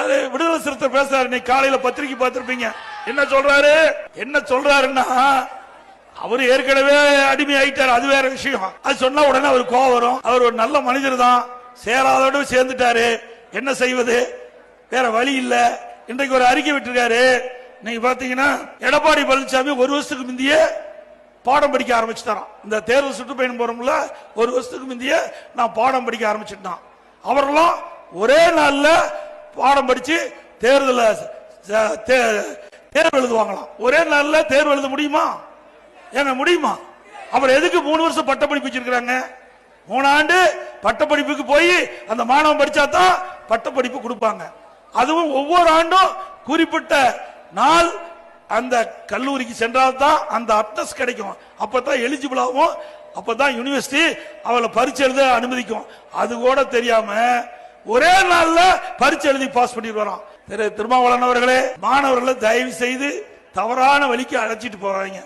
விடுதலை சிறுத்தை பேசுறாரு. இன்னைக்கு காலையில பத்திரிக்கை பார்த்திருப்பீங்க. என்ன சொல்றாரு? என்ன சொல்றாருன்னா அவர் ஏற்கனவே அடிமை ஆயிட்டார். அது வேற விஷயம். அது சொன்னா உடனே அவர் கோவம் வரும். அவர் ஒரு நல்ல மனிதர் தான். சேராதோடு சேர்ந்துட்டாரு. என்ன செய்வது? வேற வழி இல்ல. இன்றைக்கு ஒரு அறிக்கை விட்டிருக்காரு. நீங்க பாத்தீங்கன்னா எடப்பாடி பழனிசாமி ஒரு வருஷத்துக்கு முந்தைய பாடம் படிக்க ஆரம்பிச்சுட்டாராம். இந்த தேர்வு சுற்றுப்பயணம் போறோம்ல ஒரு வருஷத்துக்கு முந்தைய நான் பாடம் படிக்க ஆரம்பிச்சிட்டான். அவரெல்லாம் ஒரே நாள்ல பாடம் படிச்சு தேர்தல தேர்வு எழுதுவாங்களாம். ஒரே நாள்ல தேர்வு எழுத முடியுமா? ஏங்க முடியுமா? அப்புறம் எதுக்கு மூணு வருஷம் பட்டப்படிப்பு வச்சிருக்காங்க மூணாண்டு பட்டப்படிப்புக்கு போய் அந்த மாணவன் படிச்சா தான் பட்டப்படிப்பு கொடுப்பாங்க. அதுவும் ஒவ்வொரு ஆண்டும் குறிப்பிட்ட நாள் அந்த கல்லூரிக்கு சென்றால் தான் அந்த அட்டஸ் கிடைக்கும். அப்பதான் எலிஜிபிள் ஆகும். அப்பதான் யூனிவர்சிட்டி அவளை பரீட்சை எழுத அனுமதிக்கும். அது கூட தெரியாம ஒரே நாள்ல பரிச்சு எழுதி பாஸ் பண்ணிட்டு வரோம் திரு திருமாவளவன் அவர்களே மாணவர்களை தயவு செய்து தவறான வழிக்கு அழைச்சிட்டு போறாங்க